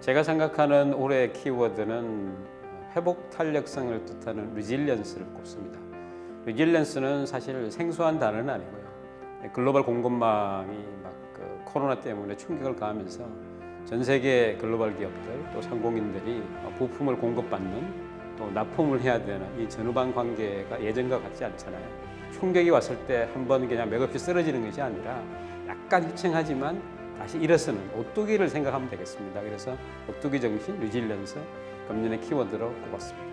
제가 생각하는 올해의 키워드는 회복 탄력성을 뜻하는 리질리언스를 꼽습니다. 리질리언스는 사실 생소한 단어는 아니고요. 글로벌 공급망이 막 그 코로나 때문에 충격을 가하면서 전 세계 글로벌 기업들 또 상공인들이 부품을 공급받는 또 납품을 해야 되는 이 전후방 관계가 예전과 같지 않잖아요. 충격이 왔을 때 한 번 그냥 맥없이 쓰러지는 것이 아니라 약간 휘청하지만 다시 일어서는 오뚜기를 생각하면 되겠습니다. 그래서 오뚜기 정신, 리질런스 금년의 키워드로 꼽았습니다.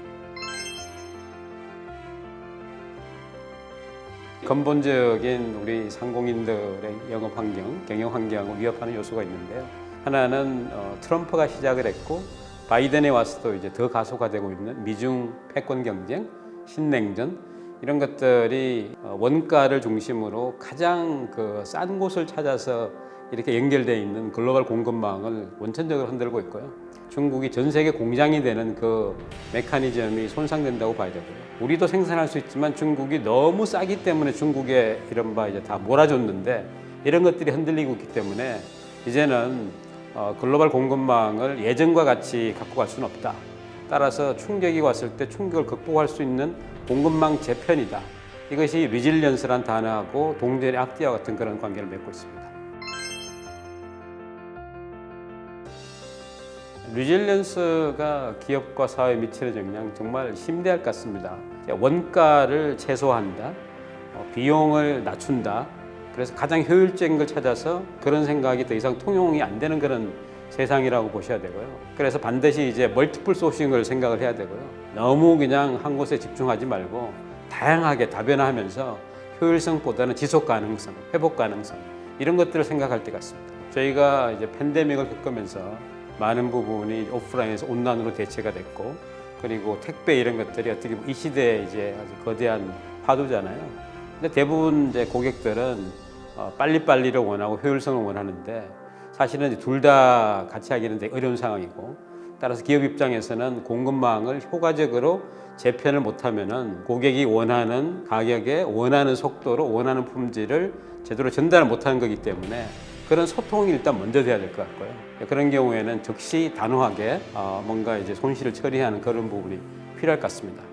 근본적인 우리 상공인들의 영업 환경, 경영 환경을 위협하는 요소가 있는데요. 하나는 어, 트럼프가 시작을 했고 바이든에 와서도 이제 더 가속화되고 있는 미중 패권 경쟁, 신냉전 이런 것들이 어, 원가를 중심으로 가장 그 싼 곳을 찾아서 이렇게 연결되어 있는 글로벌 공급망을 원천적으로 흔들고 있고요. 중국이 전 세계 공장이 되는 그 메커니즘이 손상된다고 봐야 되고요. 우리도 생산할 수 있지만 중국이 너무 싸기 때문에 중국에 이른바 이제 다 몰아줬는데 이런 것들이 흔들리고 있기 때문에 이제는 어, 글로벌 공급망을 예전과 같이 갖고 갈 수는 없다. 따라서 충격이 왔을 때 충격을 극복할 수 있는 공급망 재편이다. 이것이 리질리언스란 단어하고 동전의 앞뒤와 같은 그런 관계를 맺고 있습니다. 리질리언스가 기업과 사회에 미치는 영향 정말 심대할 것 같습니다. 원가를 최소화한다, 어, 비용을 낮춘다. 그래서 가장 효율적인 걸 찾아서 그런 생각이 더 이상 통용이 안 되는 그런 세상이라고 보셔야 되고요. 그래서 반드시 이제 멀티플 소싱을 생각을 해야 되고요. 너무 그냥 한 곳에 집중하지 말고 다양하게 다변화하면서 효율성보다는 지속 가능성, 회복 가능성 이런 것들을 생각할 때 같습니다. 저희가 이제 팬데믹을 겪으면서 많은 부분이 오프라인에서 온라인으로 대체가 됐고 그리고 택배 이런 것들이 어떻게 보면 이 시대에 이제 아주 거대한 화두잖아요. 근데 대부분 이제 고객들은 어, 빨리빨리를 원하고 효율성을 원하는데 사실은 둘 다 같이 하기는 되게 어려운 상황이고 따라서 기업 입장에서는 공급망을 효과적으로 재편을 못하면은 고객이 원하는 가격에 원하는 속도로 원하는 품질을 제대로 전달을 못하는 거기 때문에 그런 소통이 일단 먼저 돼야 될 것 같고요. 그런 경우에는 즉시 단호하게 어, 뭔가 이제 손실을 처리하는 그런 부분이 필요할 것 같습니다.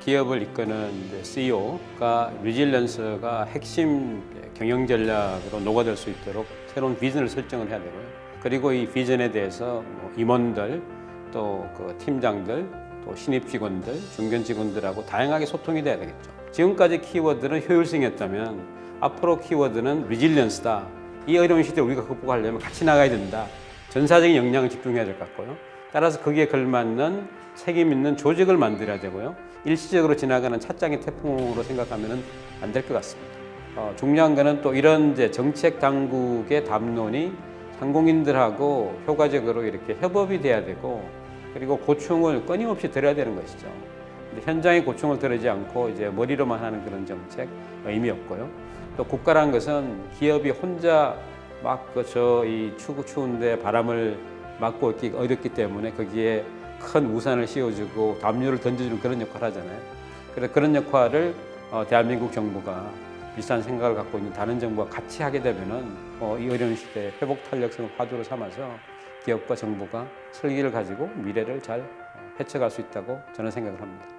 기업을 이끄는 CEO가 리질런스가 핵심 경영 전략으로 녹아들 수 있도록 새로운 비전을 설정을 해야 되고요. 그리고 이 비전에 대해서 뭐 임원들 또 그 팀장들 또 신입 직원들, 중견 직원들하고 다양하게 소통이 돼야 되겠죠. 지금까지 키워드는 효율성이었다면 앞으로 키워드는 리질리언스다. 이 어려운 시대를 우리가 극복하려면 같이 나가야 된다. 전사적인 역량을 집중해야 될 것 같고요. 따라서 거기에 걸맞는 책임 있는 조직을 만들어야 되고요. 일시적으로 지나가는 찻장의 태풍으로 생각하면 안 될 것 같습니다. 어, 중요한 거는 또 이런 이제 정책 당국의 담론이 상공인들하고 효과적으로 이렇게 협업이 돼야 되고 그리고 고충을 끊임없이 들어야 되는 것이죠. 근데 현장의 고충을 들으지 않고 이제 머리로만 하는 그런 정책 의미 없고요. 또 국가라는 것은 기업이 혼자 막그저이 추구 추운데 바람을 막고 있기 어렵기 때문에 거기에 큰 우산을 씌워주고 담요를 던져주는 그런 역할을 하잖아요. 그래서 그런 역할을 어, 대한민국 정부가 비슷한 생각을 갖고 있는 다른 정부와 같이 하게 되면은 어, 이 어려운 시대에 회복 탄력성을 화두로 삼아서 기업과 정부가 설계를 가지고 미래를 잘 어, 헤쳐갈 수 있다고 저는 생각을 합니다.